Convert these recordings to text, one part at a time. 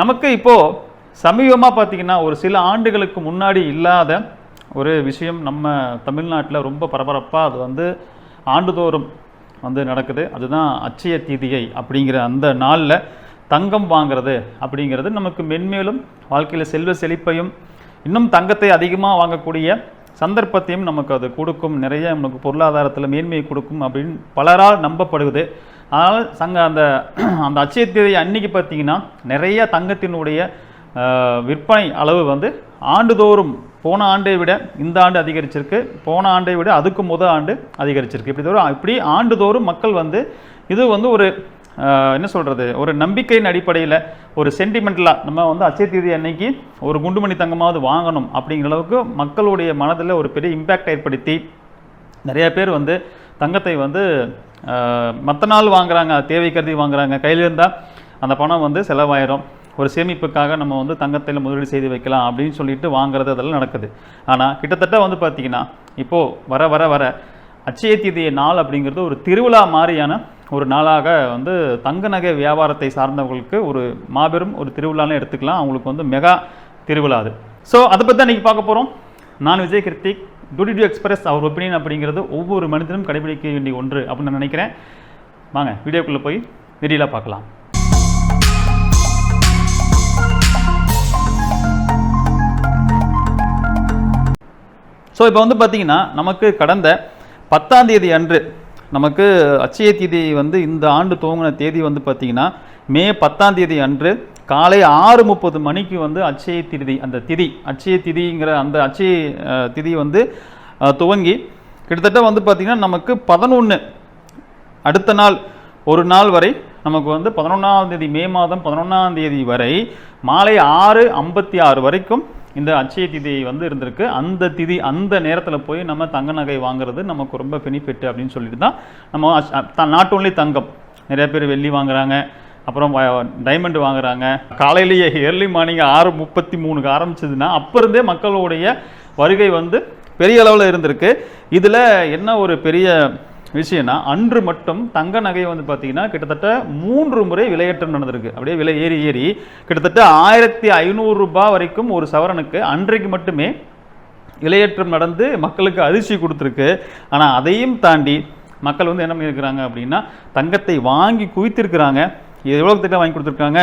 நமக்கு இப்போது சமீபமாக பார்த்தீங்கன்னா ஒரு சில ஆண்டுகளுக்கு முன்னாடி இல்லாத ஒரு விஷயம் நம்ம தமிழ்நாட்டில் ரொம்ப பரபரப்பாக அது வந்து ஆண்டுதோறும் வந்து நடக்குது. அதுதான் அச்சய தீதியை அப்படிங்கிற அந்த நாளில் தங்கம் வாங்குறது அப்படிங்கிறது நமக்கு மென்மேலும் வாழ்க்கையில் செல்வ செழிப்பையும் இன்னும் தங்கத்தை அதிகமாக வாங்கக்கூடிய சந்தர்ப்பத்தையும் நமக்கு அது கொடுக்கும். நிறைய நமக்கு பொருளாதாரத்தில் மேன்மையை கொடுக்கும் அப்படின்னு பலரால் நம்பப்படுது அதனால் சங்க அந்த அந்த அச்சய தேதி அன்னைக்கு பார்த்தீங்கன்னா நிறைய தங்கத்தினுடைய விற்பனை அளவு வந்து ஆண்டுதோறும் போன ஆண்டை விட இந்த ஆண்டு அதிகரிச்சிருக்கு. போன ஆண்டை விட அதுக்கு முத ஆண்டு அதிகரிச்சிருக்கு. இப்படி தோறும் இப்படி ஆண்டுதோறும் மக்கள் வந்து இது வந்து ஒரு என்ன சொல்கிறது ஒரு நம்பிக்கையின் அடிப்படையில் ஒரு சென்டிமெண்டலாக நம்ம வந்து அச்சய தேதி அன்னைக்கு ஒரு குண்டுமணி தங்கமாவது வாங்கணும் அப்படிங்கிற அளவுக்கு மக்களுடைய மனதில் ஒரு பெரிய இம்பேக்ட் ஏற்படுத்தி நிறையா பேர் வந்து தங்கத்தை வந்து மற்ற நாள் வாங்குறாங்க அது தேவை கருதி வாங்குறாங்க. கையில் இருந்தால் அந்த பணம் வந்து செலவாயிரும். ஒரு சேமிப்புக்காக நம்ம வந்து தங்கத்தில் முதலீடு செய்து வைக்கலாம் அப்படின்னு சொல்லிட்டு வாங்குறது அதெல்லாம் நடக்குது. ஆனால் கிட்டத்தட்ட வந்து பார்த்திங்கன்னா இப்போது வர வர வர அச்சய தீதிய நாள் அப்படிங்கிறது ஒரு திருவிழா மாதிரியான ஒரு நாளாக வந்து தங்க நகை வியாபாரத்தை சார்ந்தவர்களுக்கு ஒரு மாபெரும் ஒரு திருவிழான்னு எடுத்துக்கலாம். அவங்களுக்கு வந்து மெகா திருவிழா அது. ஸோ அதை பற்றி தான் இன்றைக்கி பார்க்க போகிறோம் நான் Vijay Kiruthik. Duty to express our opinion அப்படிங்கிறது ஒவ்வொரு மனிதனும் கடைபிடிக்க வேண்டிய ஒன்று அப்படின்னு நான் நினைக்கிறேன். வாங்க வீடியோக்குள்ளே போய் வீடியோவில் பார்க்கலாம். ஸோ இப்போ வந்து பார்த்தீங்கன்னா நமக்கு கடந்த பத்தாம் தேதி அன்று நமக்கு அச்சய தேதி வந்து இந்த ஆண்டு துவங்கின தேதி வந்து பார்த்தீங்கன்னா மே பத்தாம் தேதி அன்று காலை ஆறு முப்பது மணிக்கு வந்து அச்சய திதி அந்த திதி அச்சய திதிங்கிற அந்த அச்சய திதி வந்து துவங்கி கிட்டத்தட்ட வந்து பார்த்திங்கன்னா நமக்கு பதினொன்று அடுத்த நாள் ஒரு நாள் வரை நமக்கு வந்து பதினொன்றாம் தேதி மே மாதம் பதினொன்றாம் தேதி வரை மாலை ஆறு ஐம்பத்தி ஆறு வரைக்கும் இந்த அச்சய திதி வந்து இருந்திருக்கு. அந்த திதி அந்த நேரத்தில் போய் நம்ம தங்க நகை வாங்குறது நமக்கு ரொம்ப பெனிஃபிட் அப்படின்னு சொல்லிட்டு தான் நம்ம நாட் ஓன்லி தங்கம். நிறைய பேர் வெள்ளி வாங்குறாங்க. அப்புறம் டைமண்ட் வாங்குறாங்க. காலையிலேயே ஏர்லி மார்னிங் ஆறு முப்பத்தி மூணுக்கு ஆரம்பிச்சதுன்னா அப்போ இருந்தே மக்களுடைய வருகை வந்து பெரிய அளவில் இருந்திருக்கு. இதில் என்ன ஒரு பெரிய விஷயம்னா அன்று மட்டும் தங்க நகை வந்து பார்த்தீங்கன்னா கிட்டத்தட்ட மூன்று முறை விலையேற்றம் நடந்திருக்கு. அப்படியே விலை ஏறி ஏறி கிட்டத்தட்ட ஆயிரத்தி ஐநூறுரூபா வரைக்கும் ஒரு சவரனுக்கு அன்றைக்கு மட்டுமே விலையேற்றம் நடந்து மக்களுக்கு அதிர்ச்சி கொடுத்துருக்கு. ஆனால் அதையும் தாண்டி மக்கள் வந்து என்ன பண்ணியிருக்கிறாங்க அப்படின்னா தங்கத்தை வாங்கி குவித்திருக்கிறாங்க. எவ்வளோ திட்டம் வாங்கி கொடுத்துருக்காங்க?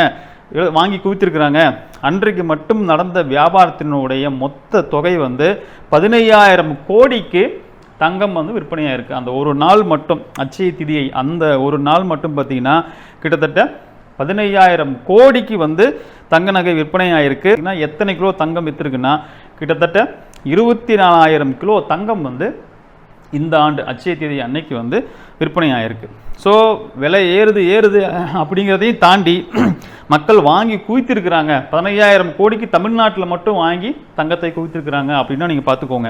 வாங்கி குவித்திருக்கிறாங்க? அன்றைக்கு மட்டும் நடந்த வியாபாரத்தினுடைய மொத்த தொகை வந்து பதினையாயிரம் கோடிக்கு தங்கம் வந்து விற்பனையாக இருக்குது அந்த ஒரு நாள் மட்டும் அச்சய திதியை அந்த ஒரு நாள் மட்டும் பார்த்தீங்கன்னா கிட்டத்தட்ட பதினையாயிரம் கோடிக்கு வந்து தங்க நகை விற்பனையாக ஏன்னா எத்தனை கிலோ தங்கம் விற்றுருக்குன்னா கிட்டத்தட்ட இருபத்தி நாலாயிரம் கிலோ தங்கம் வந்து இந்த ஆண்டு அச்சய தேதி அன்னைக்கு வந்து விற்பனை ஸோ விலை ஏறுது ஏறுது அப்படிங்கிறதையும் தாண்டி மக்கள் வாங்கி குவித்திருக்கிறாங்க. பதினையாயிரம் கோடிக்கு தமிழ்நாட்டில் மட்டும் வாங்கி தங்கத்தை குவித்திருக்கிறாங்க அப்படின்னா நீங்கள் பார்த்துக்கோங்க.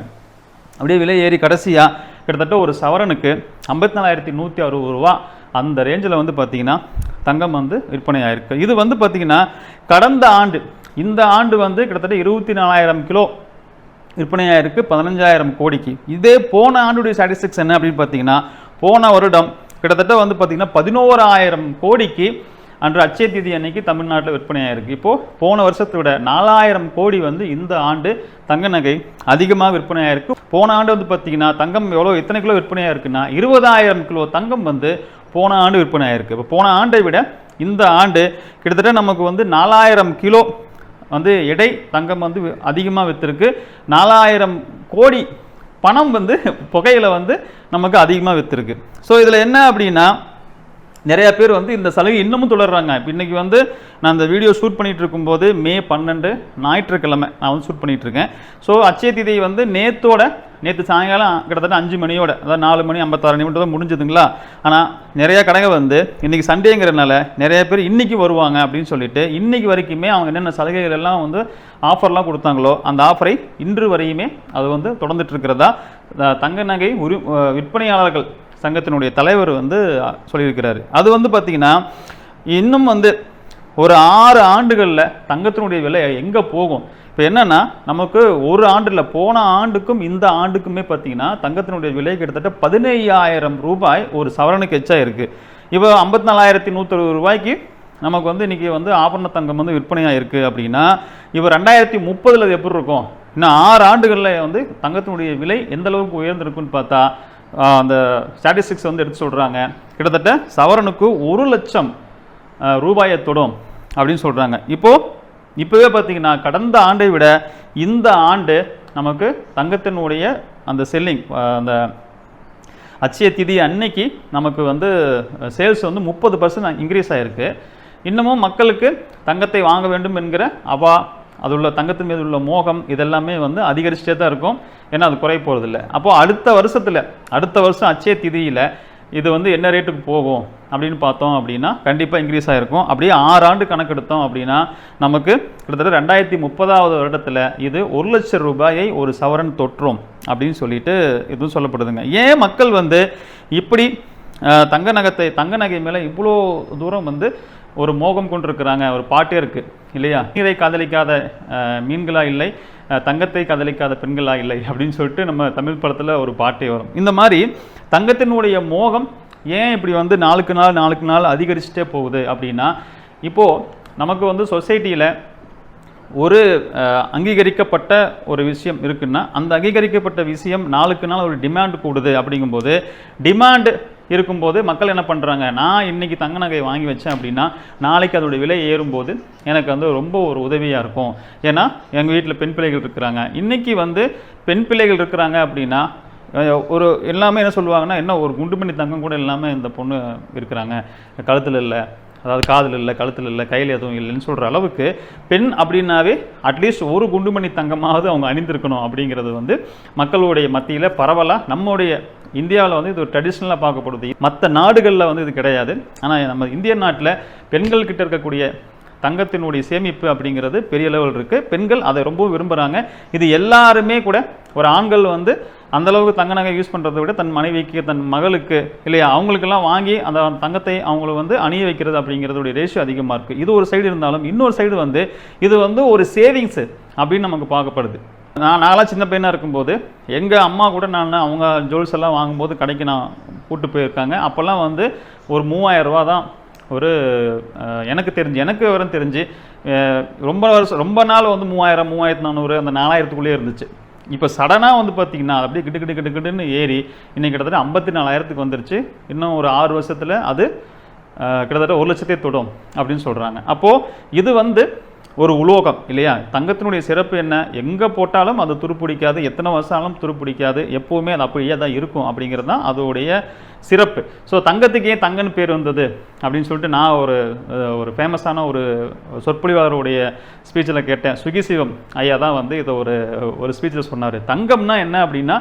அப்படியே விலை ஏறி கடைசியாக கிட்டத்தட்ட ஒரு சவரனுக்கு ஐம்பத்தி நாலாயிரத்தி நூற்றி அறுபது ரூபா. அந்த ரேஞ்சில் வந்து பார்த்தீங்கன்னா தங்கம் வந்து விற்பனை ஆயிருக்கு. இது வந்து பார்த்தீங்கன்னா கடந்த ஆண்டு இந்த ஆண்டு வந்து கிட்டத்தட்ட இருபத்தி நாலாயிரம் கிலோ விற்பனையாக இருக்குது பதினஞ்சாயிரம் கோடிக்கு. இதே போன ஆண்டுடைய ஸ்டாட்டிஸ்டிக்ஸ் என்ன அப்படின்னு பார்த்தீங்கன்னா போன வருடம் கிட்டத்தட்ட வந்து பார்த்தீங்கன்னா பதினோராயிரம் கோடிக்கு அன்று அச்சய தேதி அன்னைக்கு தமிழ்நாட்டில் விற்பனையாயிருக்கு. இப்போது போன வருஷத்தை விட நாலாயிரம் கோடி வந்து இந்த ஆண்டு தங்க நகை அதிகமாக விற்பனையாயிருக்கு. போன ஆண்டு வந்து பார்த்தீங்கன்னா தங்கம் எவ்வளோ எத்தனை கிலோ விற்பனையாக இருக்குன்னா இருபதாயிரம் கிலோ தங்கம் வந்து போன ஆண்டு விற்பனையாயிருக்கு. இப்போ போன ஆண்டை விட இந்த ஆண்டு கிட்டத்தட்ட நமக்கு வந்து நாலாயிரம் கிலோ வந்து எடை தங்கம் வந்து அதிகமாக விற்றுருக்கு நாலாயிரம் கோடி பணம் வந்து புகையில வந்து நமக்கு அதிகமாக விற்றுருக்கு ஸோ இதில் என்ன அப்படின்னா நிறைய பேர் வந்து இந்த சலுகை இன்னமும் தொடர்றாங்க. இப்போ இன்றைக்கி வந்து நான் இந்த வீடியோ ஷூட் பண்ணிகிட்டு இருக்கும்போது மே பன்னெண்டு ஞாயிற்றுக்கிழமை நான் வந்து ஷூட் பண்ணிகிட்ருக்கேன் ஸோ அச்சய திதி வந்து நேத்தோட நேற்று சாயங்காலம் கிட்டத்தட்ட அஞ்சு மணியோட அதாவது நாலு மணி ஐம்பத்தாறு நிமிடம் தான் முடிஞ்சதுங்களா? ஆனால் நிறைய கடைங்க வந்து இன்றைக்கி சண்டேங்கிறனால நிறைய பேர் இன்றைக்கி வருவாங்க அப்படின்னு சொல்லிட்டு இன்றைக்கி வரைக்குமே அவங்க என்னென்ன சலுகைகள் எல்லாம் வந்து ஆஃபர்லாம் கொடுத்தாங்களோ அந்த ஆஃபரை இன்று வரையுமே அது வந்து தொடர்ந்துட்டு இருக்கிறதா தங்க நகை உரி விற்பனையாளர்கள் சங்கத்தினுடைய தலைவர் வந்து சொல்லியிருக்கிறாரு. அது வந்து பார்த்திங்கன்னா இன்னும் வந்து ஒரு ஆறு ஆண்டுகளில் தங்கத்தினுடைய விலை எங்கே போகும்? இப்போ என்னன்னா நமக்கு ஒரு ஆண்டில் போன ஆண்டுக்கும் இந்த ஆண்டுக்குமே பார்த்தீங்கன்னா தங்கத்தினுடைய விலை கிட்டத்தட்ட பதினையாயிரம் ரூபாய் ஒரு சவரனுக்கு எச்சா இருக்குது இப்போ ஐம்பத்தி நாலாயிரத்தி நூற்றறுபது ரூபாய்க்கு நமக்கு வந்து இன்றைக்கி வந்து ஆபரண தங்கம் வந்து விற்பனையாக இருக்குது அப்படின்னா இப்போ ரெண்டாயிரத்தி முப்பதில் அது எப்படி இருக்கும்? இன்னும் ஆறு ஆண்டுகளில் வந்து தங்கத்தினுடைய விலை எந்த அளவுக்கு உயர்ந்திருக்குன்னு பார்த்தா அந்த ஸ்டாட்டிஸ்டிக்ஸ் வந்து எடுத்து சொல்கிறாங்க கிட்டத்தட்ட சவரனுக்கு ஒரு லட்சம் ரூபாயை தொடும் அப்படின்னு சொல்கிறாங்க இப்போது இப்போவே பார்த்தீங்கன்னா கடந்த ஆண்டை விட இந்த ஆண்டு நமக்கு தங்கத்தினுடைய அந்த செல்லிங் அந்த அச்சய திதி அன்னைக்கு நமக்கு வந்து சேல்ஸ் வந்து முப்பது பர்சன்ட் இன்க்ரீஸ் ஆகிருக்கு இன்னமும் மக்களுக்கு தங்கத்தை வாங்க வேண்டும் என்கிற அவா அது உள்ள தங்கத்தின் மீது உள்ள மோகம் இதெல்லாமே வந்து அதிகரிச்சுட்டே தான் இருக்கும். ஏன்னா அது குறைய போகிறதில்ல அப்போது அடுத்த வருஷத்தில் அடுத்த வருஷம் அச்சய திதியில் இது வந்து என்ன ரேட்டுக்கு போகும்? அப்படின்னு பார்த்தோம் அப்படின்னா கண்டிப்பாக இன்க்ரீஸ் ஆகிருக்கும் அப்படியே ஆறு ஆண்டு கணக்கெடுத்தோம் அப்படின்னா நமக்கு கிட்டத்தட்ட ரெண்டாயிரத்தி முப்பதாவது வருடத்தில் இது ஒரு லட்சம் ரூபாயை ஒரு சவரன் தொற்றும் அப்படின்னு சொல்லிட்டு இதுவும் சொல்லப்படுதுங்க. ஏன் மக்கள் வந்து இப்படி தங்க நகத்தை தங்க நகை மேலே இவ்வளோ தூரம் வந்து ஒரு மோகம் கொண்டிருக்கிறாங்க? ஒரு பாட்டே இருக்குது இல்லையா? நீரை காதலிக்காத மீன்களாக மீன்களா இல்லை தங்கத்தை காதலிக்காத பெண்களா இல்லை அப்படின்னு சொல்லிட்டு நம்ம தமிழ் படத்தில் ஒரு பாட்டே வரும். இந்த மாதிரி தங்கத்தினுடைய மோகம் ஏன் இப்படி வந்து நாளுக்கு நாள் நாளுக்கு நாள் அதிகரிச்சுட்டே போகுது அப்படின்னா இப்போது நமக்கு வந்து சொசைட்டியில் ஒரு அங்கீகரிக்கப்பட்ட ஒரு விஷயம் இருக்குன்னா அந்த அங்கீகரிக்கப்பட்ட விஷயம் நாளுக்கு நாள் ஒரு டிமாண்ட் கூடுது அப்படிங்கும்போது டிமாண்டு இருக்கும்போது மக்கள் என்ன பண்ணுறாங்க நான் இன்னைக்கு தங்க நகை வாங்கி வச்சேன் அப்படின்னா நாளைக்கு அதோட விலை ஏறும்போது எனக்கு வந்து ரொம்ப ஒரு உதவியாக இருக்கும். ஏன்னா எங்கள் வீட்டில் பெண் பிள்ளைகள் இருக்கிறாங்க. இன்னைக்கு வந்து பெண் பிள்ளைகள் இருக்கிறாங்க அப்படின்னா ஒரு எல்லாமே என்ன சொல்லுவாங்கன்னா என்ன ஒரு குண்டுமணி தங்கம் கூட இல்லாமல் இந்த பொண்ணு இருக்கிறாங்க. கழுத்தில் இல்லை அதாவது காதில் இல்லை கழுத்தில் இல்லை கையில் எதுவும் இல்லைன்னு சொல்கிற அளவுக்கு பெண் அப்படின்னாவே அட்லீஸ்ட் ஒரு குண்டுமணி தங்கமாவது அவங்க அணிந்திருக்கணும் அப்படிங்கிறது வந்து மக்களுடைய மத்தியில் பரவலாக நம்முடைய இந்தியாவில் வந்து இது ஒரு ட்ரெடிஷ்னலாக பார்க்கப்படுது. மற்ற நாடுகளில் வந்து இது கிடையாது. ஆனால் நம்ம இந்திய நாட்டில் பெண்கள் கிட்ட இருக்கக்கூடிய தங்கத்தினுடைய சேமிப்பு அப்படிங்கிறது பெரிய லெவல் இருக்குது பெண்கள் அதை ரொம்ப விரும்புகிறாங்க இது எல்லாருமே கூட ஒரு ஆண்கள் வந்து அந்தளவுக்கு தங்க நகை யூஸ் பண்ணுறதை விட தன் மனைவிக்கு தன் மகளுக்கு இல்லையா அவங்களுக்கெல்லாம் வாங்கி அந்த தங்கத்தை அவங்கள வந்து அணிய வைக்கிறது அப்படிங்கிறதுடைய ரேஷியோ அதிகமாக இருக்குது இது ஒரு சைடு இருந்தாலும் இன்னொரு சைடு வந்து இது வந்து ஒரு சேவிங்ஸு அப்படின்னு நமக்கு பார்க்கப்படுது. நான் நாளாக சின்ன பையனாக இருக்கும்போது எங்கள் அம்மா கூட நான் அவங்க ஜுவல்ஸ் எல்லாம் வாங்கும்போது கடைக்கு நான் கூட்டு போயிருக்காங்க. அப்போல்லாம் வந்து ஒரு மூவாயிரம் தான் ஒரு எனக்கு தெரிஞ்சு எனக்கு விவரம் தெரிஞ்சு ரொம்ப வருஷம் ரொம்ப நாள் வந்து மூவாயிரம் மூவாயிரத்து நானூறு அந்த நாலாயிரத்துக்குள்ளேயே இருந்துச்சு. இப்போ சடனாக வந்து பார்த்தீங்கன்னா அப்படியே கிட்டு கிட்டு கிட்டு கிட்டுன்னு ஏறி இன்னைக்கு கிட்டத்தட்ட ஐம்பத்தி நாலாயிரத்துக்கு வந்துருச்சு. இன்னும் ஒரு ஆறு வருஷத்தில் அது கிட்டத்தட்ட ஒரு லட்சத்தை தொடும் அப்படின்னு சொல்கிறாங்க அப்போது இது வந்து ஒரு உலோகம் இல்லையா? தங்கத்தினுடைய சிறப்பு என்ன? எங்கே போட்டாலும் அது துருப்பிடிக்காது. எத்தனை வருஷம் ஆனாலும் துருப்பிடிக்காது. எப்போவுமே அது அப்படியே தான் இருக்கும் அப்படிங்கிறது தான் அதோடைய சிறப்பு. ஸோ தங்கத்துக்கு ஏன் தங்கன்னு பேர் வந்தது? அப்படின்னு சொல்லிட்டு நான் ஒரு ஒரு ஃபேமஸான ஒரு சொற்பொழிவாளருடைய ஸ்பீச்சில் கேட்டேன். சுகிசிவம் ஐயா தான் வந்து இதை ஒரு ஒரு ஸ்பீச்சில் சொன்னார். தங்கம்னா என்ன அப்படின்னா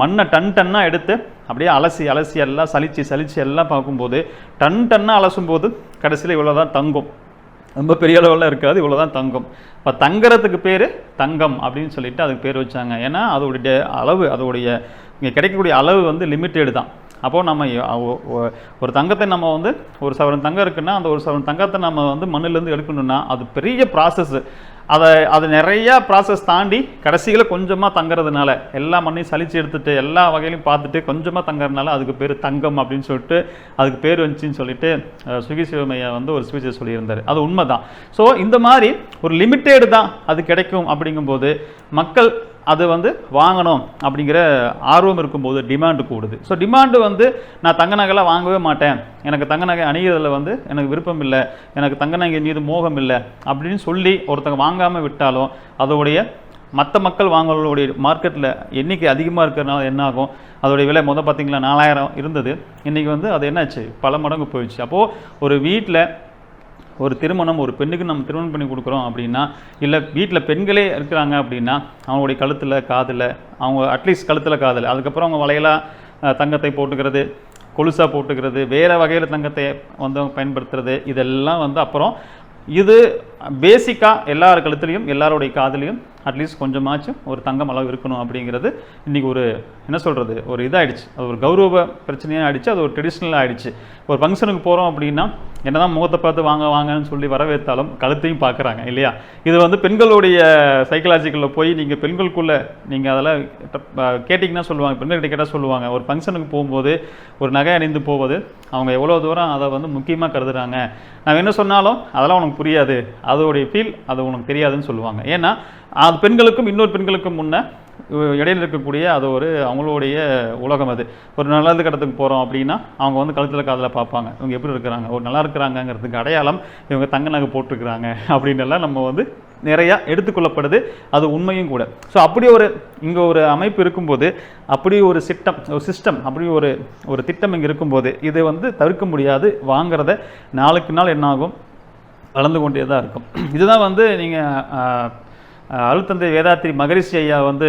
மண்ணை டன் டன்னாக எடுத்து அப்படியே அலசி அலசி எல்லாம் சலிச்சு சலிச்சு எல்லாம் பார்க்கும்போது டன் டன்னாக அலசும் போது கடைசியில் இவ்வளோ தான் தங்கம். ரொம்ப பெரிய அளவில் இருக்காது இவ்வளோ தான் தங்கம். இப்போ தங்கறதுக்கு பேர் தங்கம் அப்படின்னு சொல்லிட்டு அதுக்கு பேர் வச்சாங்க. ஏன்னா அதோடைய அளவு அதோடைய இங்கே கிடைக்கக்கூடிய அளவு வந்து லிமிட்டெடு தான். அப்போது நம்ம ஒரு தங்கத்தை நம்ம வந்து ஒரு சவரன் தங்கம் இருக்குன்னா அந்த ஒரு சவரன் தங்கத்தை நம்ம வந்து மண்ணிலேருந்து எடுக்கணும்னா அது பெரிய ப்ராசஸ்ஸு அதை அது நிறையா ப்ராசஸ் தாண்டி கடைசியில் கொஞ்சமாக தங்குறதுனால எல்லா மண்ணையும் சளிச்சு எடுத்துட்டு எல்லா வகையிலையும் பார்த்துட்டு கொஞ்சமாக தங்குறதுனால அதுக்கு பேர் தங்கம் அப்படின்னு சொல்லிட்டு அதுக்கு பேர் வந்துச்சின்னு சொல்லிட்டு சுகி சிவமையா வந்து ஒரு ஸ்பீச்சை சொல்லியிருந்தார். அது உண்மை தான் ஸோ இந்த மாதிரி ஒரு லிமிட்டேடு தான் அது கிடைக்கும் அப்படிங்கும்போது மக்கள் அது வந்து வாங்கணும் அப்படிங்கிற ஆர்வம் இருக்கும்போது டிமாண்டு கூடுது. ஸோ டிமாண்டு வந்து நான் தங்க நகைலாம் வாங்கவே மாட்டேன். எனக்கு தங்க நகை அணிகிறதுல வந்து எனக்கு விருப்பம் இல்லை. எனக்கு தங்க நகை மீது மோகம் இல்லை அப்படின்னு சொல்லி ஒருத்தங்க வாங்காமல் விட்டாலும் அதோடைய மற்ற மக்கள் வாங்குறவங்களுடைய மார்க்கெட்டில் எண்ணிக்கை அதிகமாக இருக்கிறனால என்ன ஆகும்? அதோடைய விலை மொதல் பார்த்திங்களா நாலாயிரம் இருந்தது. இன்றைக்கி வந்து அது என்னாச்சு? பல மடங்கு போயிடுச்சு. அப்போது ஒரு வீட்டில் ஒரு திருமணம் ஒரு பெண்ணுக்கு நம்ம திருமணம் பண்ணி கொடுக்குறோம் அப்படின்னா இல்லை வீட்டில் பெண்களே இருக்கிறாங்க அப்படின்னா அவங்களுடைய கழுத்தில் காதில் அவங்க அட்லீஸ்ட் கழுத்தில் காதில் அதுக்கப்புறம் அவங்க வளையலாக தங்கத்தை போட்டுக்கிறது கொலுசாக போட்டுக்கிறது வேறு வகையில் தங்கத்தை வந்து பயன்படுத்துறது இதெல்லாம் வந்து அப்புறம் இது பேசிக்காக எல்லார் கழுத்துலையும் எல்லாருடைய காதலையும் அட்லீஸ்ட் கொஞ்சமாச்சும் ஒரு தங்கம் அளவு இருக்கணும் அப்படிங்கிறது இன்றைக்கி ஒரு என்ன சொல்கிறது ஒரு இதாகிடுச்சு அது ஒரு கௌரவ பிரச்சனையாக ஆகிடுச்சு அது ஒரு ட்ரெடிஷ்னலாக ஆயிடுச்சு. ஒரு ஃபங்க்ஷனுக்கு போகிறோம் அப்படின்னா என்ன தான் முகத்தை பார்த்து வாங்க வாங்கன்னு சொல்லி வரவேற்றாலும் கழுத்தையும் பார்க்குறாங்க இல்லையா? இது வந்து பெண்களுடைய சைக்கலாஜிக்கலில் போய் நீங்கள் பெண்களுக்குள்ளே நீங்கள் அதெல்லாம் கேட்டிங்கன்னா சொல்லுவாங்க பெண்கள்கிட்ட கேட்டால் சொல்லுவாங்க. ஒரு ஃபங்க்ஷனுக்கு போகும்போது ஒரு நகை அணிந்து போவது அவங்க எவ்வளோ தூரம் அதை வந்து முக்கியமாக கருதுறாங்க. நான் என்ன சொன்னாலும் அதெல்லாம் உனக்கு புரியாது. அதோடைய ஃபீல் அது உனக்கு தெரியாதுன்னு சொல்லுவாங்க. ஏன்னா அது பெண்களுக்கும் இன்னொரு பெண்களுக்கும் முன்னே இடையில் இடையில இருக்கக்கூடிய அது ஒரு அவங்களுடைய உலகம் அது. ஒரு நல்லது கடத்துக்கு போகிறோம் அப்படின்னா அவங்க வந்து கழுத்தில் காதில் பார்ப்பாங்க. இவங்க எப்படி இருக்கிறாங்க? ஒரு நல்லா இருக்கிறாங்கங்கிறதுக்கு அடையாளம் இவங்க தங்க நகை போட்டிருக்கிறாங்க அப்படின்னு எல்லாம் நம்ம வந்து நிறையா எடுத்துக்கொள்ளப்படுது. அது உண்மையும் கூட. ஸோ அப்படி ஒரு இங்கே ஒரு அமைப்பு இருக்கும்போது அப்படி ஒரு சிட்டம் ஒரு சிஸ்டம் அப்படி ஒரு ஒரு திட்டம் இங்கே இருக்கும்போது இதை வந்து தவிர்க்க முடியாது. வாங்கிறத நாளுக்கு நாள் என்னாகும்? வளர்ந்து கொண்டே தான் இருக்கும். இதுதான் வந்து நீங்கள் அழுத்தந்தை வேதாத்திரி மகரிஷி ஐயா வந்து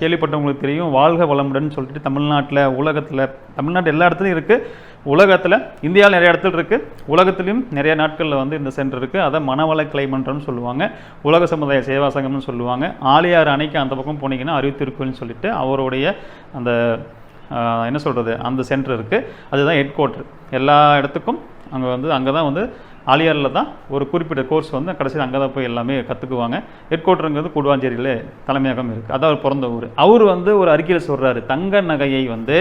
கேள்விப்பட்டவங்களுக்கு தெரியும். வாழ்க வளமுடன் சொல்லிட்டு தமிழ்நாட்டில் உலகத்தில் தமிழ்நாட்டு எல்லா இடத்துலையும் இருக்குது உலகத்தில் இந்தியாவில் நிறைய இடத்துல இருக்குது உலகத்துலேயும் நிறைய நாட்களில் வந்து இந்த சென்டர் இருக்குது அதை மனவள கிளைமன்றம்னு சொல்லுவாங்க. உலக சமுதாய சேவா சங்கம்னு சொல்லுவாங்க. ஆலியார் அணைக்கு அந்த பக்கம் போனீங்கன்னா அறிவித்திருக்குன்னு சொல்லிட்டு அவருடைய அந்த என்ன சொல்கிறது அந்த சென்டர் இருக்குது அதுதான் ஹெட் குவார்ட்டர். எல்லா இடத்துக்கும் அங்கே வந்து அங்கே தான் வந்து ஆலியாரில் தான் ஒரு குறிப்பிட்ட கோர்ஸ் வந்து கடைசியில் அங்கே தான் போய் எல்லாமே கற்றுக்குவாங்க ஹெட் குவார்ட்டருங்கிறது கூடுவாஞ்சேரியில் தலைமையகம் இருக்குது அதான் அவர் பிறந்த ஊர். அவர் வந்து ஒரு அறிக்கையில் சொல்கிறாரு தங்க நகையை வந்து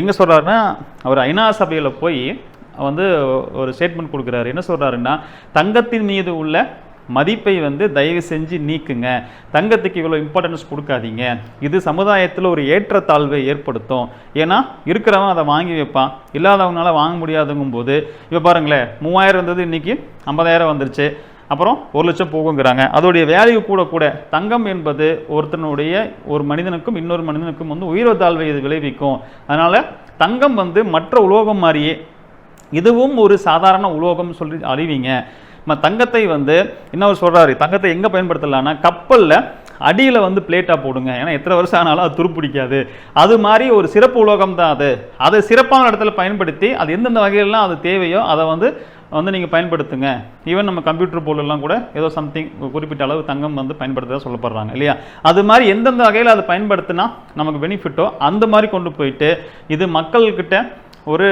எங்கே சொல்கிறாருன்னா அவர் ஐநா சபையில் போய் வந்து ஒரு ஸ்டேட்மெண்ட் கொடுக்குறாரு. என்ன சொல்கிறாருன்னா தங்கத்தின் மீது உள்ள மதிப்பை வந்து தயவு செஞ்சு நீக்குங்க. தங்கத்துக்கு இவ்வளோ இம்பார்ட்டன்ஸ் கொடுக்காதீங்க. இது சமுதாயத்தில் ஒரு ஏற்றத்தாழ்வை ஏற்படுத்தும். ஏன்னா இருக்கிறவன் அதை வாங்கி வைப்பான். இல்லாதவங்களால வாங்க முடியாதுங்கும் போது இப்போ பாருங்களேன் மூவாயிரம் இருந்தது இன்றைக்கி ஐம்பதாயிரம் வந்துருச்சு. அப்புறம் ஒரு லட்சம் போகுங்கிறாங்க. அதோடைய வேல்யூ கூட கூட தங்கம் என்பது ஒருத்தனுடைய ஒரு மனிதனுக்கும் இன்னொரு மனிதனுக்கும் வந்து உயிர்த்தாழ்வை இது விளைவிக்கும். அதனால் தங்கம் வந்து மற்ற உலோகம் மாதிரியே இதுவும் ஒரு சாதாரண உலோகம் சொல்லி அறிவிங்க. நம்ம தங்கத்தை வந்து இன்னொரு சொல்கிறாரு தங்கத்தை எங்கே பயன்படுத்தலாம்னா கப்பலில் அடியில் வந்து பிளேட்டாக போடுங்க. ஏன்னா எத்தனை வருஷம் ஆனாலும் அது துருப்பிடிக்காது அது மாதிரி ஒரு சிறப்பு உலோகம் தான் அது. அதை சிறப்பான இடத்துல பயன்படுத்தி அது எந்தெந்த வகையிலலாம் அது தேவையோ அதை வந்து வந்து நீங்கள் பயன்படுத்துங்க. ஈவன் நம்ம கம்ப்யூட்டர் போலெல்லாம் கூட ஏதோ சம்திங் குறிப்பிட்ட அளவு தங்கம் வந்து பயன்படுத்துறதா சொல்லப்படுறாங்க இல்லையா? அது மாதிரி எந்தெந்த வகையில் அதை பயன்படுத்தினா நமக்கு பெனிஃபிட்டோ அந்த மாதிரி கொண்டு போயிட்டு இது மக்கள்கிட்ட ஒரு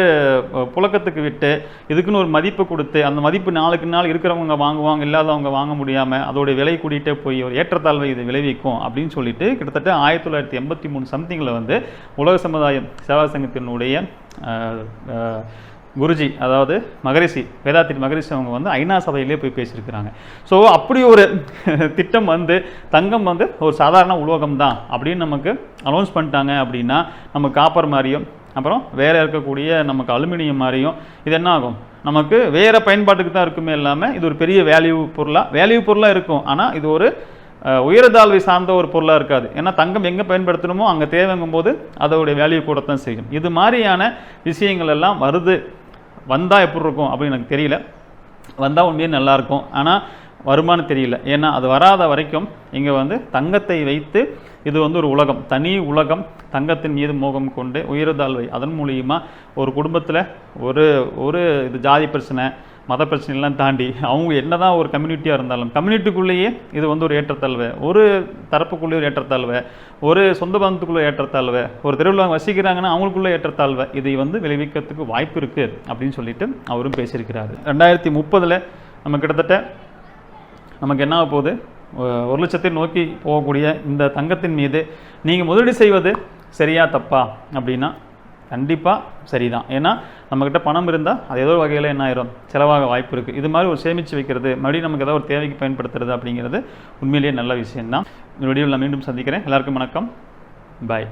புழக்கத்துக்கு விட்டு இதுக்குன்னு ஒரு மதிப்பு கொடுத்து அந்த மதிப்பு நாளுக்கு நாள் இருக்கிறவங்க வாங்குவாங்க இல்லாதவங்க வாங்க முடியாமல் அதோடைய விலை கூட்டிகிட்டே போய் ஒரு ஏற்றத்தாழ்வை இது விளைவிக்கும் அப்படின்னு சொல்லிட்டு கிட்டத்தட்ட ஆயிரத்தி தொள்ளாயிரத்தி எண்பத்தி மூணு சம்திங்கில் வந்து உலக சமுதாயம் சேவா சங்கத்தினுடைய குருஜி அதாவது மகரிஷி வேதாத்திரி மகரிஷி அவங்க வந்து ஐநா சபையிலே போய் பேசியிருக்கிறாங்க. ஸோ அப்படி ஒரு திட்டம் வந்து தங்கம் வந்து ஒரு சாதாரண உலோகம் தான் அப்படின்னு நமக்கு அனௌன்ஸ் பண்ணிட்டாங்க அப்படின்னா நம்ம காப்பர் மாதிரியும் அப்புறம் வேறு இருக்கக்கூடிய நமக்கு அலுமினியம் மாதிரியும் இது என்ன ஆகும்? நமக்கு வேறு பயன்பாட்டுக்கு தான் இருக்குமே இல்லாமல் இது ஒரு பெரிய வேல்யூ பொருளாக வேல்யூ பொருளாக இருக்கும். ஆனால் இது ஒரு உயர்தாழ்வை சார்ந்த ஒரு பொருளாக இருக்காது. ஏன்னா தங்கம் எங்கே பயன்படுத்தணுமோ அங்கே தேவைங்கும் போது அதோடைய வேல்யூ கூடத்தான் செய்யும். இது மாதிரியான விஷயங்கள் எல்லாம் வருது. வந்தால் எப்படி இருக்கும் அப்படின்னு எனக்கு தெரியல. வந்தால் உண்மையே நல்லாயிருக்கும் ஆனால் வருமானம் தெரியல. ஏன்னா அது வராத வரைக்கும் இங்கே வந்து தங்கத்தை வைத்து இது வந்து ஒரு உலகம். தனி உலகம் தங்கத்தின் மீது மோகம் கொண்டு உயர்தாழ்வை அதன் மூலியமாக ஒரு குடும்பத்தில் ஒரு ஒரு இது ஜாதி பிரச்சனை மத பிரச்சனைலாம் தாண்டி அவங்க என்ன தான் ஒரு கம்யூனிட்டியாக இருந்தாலும் கம்யூனிட்டிக்குள்ளேயே இது வந்து ஒரு ஏற்றத்தாழ்வு. ஒரு தரப்புக்குள்ளே ஒரு ஏற்றத்தாழ்வு. ஒரு சொந்த பந்தத்துக்குள்ளே ஏற்றத்தாழ்வு. ஒரு தெருவில் அவங்க வசிக்கிறாங்கன்னா அவங்களுக்குள்ள ஏற்றத்தாழ்வு. இதை வந்து விளைவிக்கிறதுக்கு வாய்ப்பு இருக்குது அப்படின்னு சொல்லிட்டு அவரும் பேசியிருக்கிறாரு. ரெண்டாயிரத்தி முப்பதில் நம்ம கிட்டத்தட்ட நமக்கு என்ன ஆக போகுது? ஒரு லட்சத்தை நோக்கி போகக்கூடிய இந்த தங்கத்தின் மீது நீங்கள் முதலீடு செய்வது சரியா தப்பா அப்படின்னா கண்டிப்பாக சரிதான். ஏன்னா நம்மக்கிட்ட பணம் இருந்தால் அது ஏதோ ஒரு வகையில் என்ன ஆயிரும்? செலவாக வாய்ப்பு இருக்குது இது மாதிரி ஒரு சேமித்து வைக்கிறது மறுபடியும் நமக்கு ஏதாவது ஒரு தேவைக்கு பயன்படுத்துறது அப்படிங்கிறது உண்மையிலேயே நல்ல விஷயம்தான். இந்த வீடியோவில் நான் மீண்டும் சந்திக்கிறேன். எல்லாருக்கும் வணக்கம். பாய்.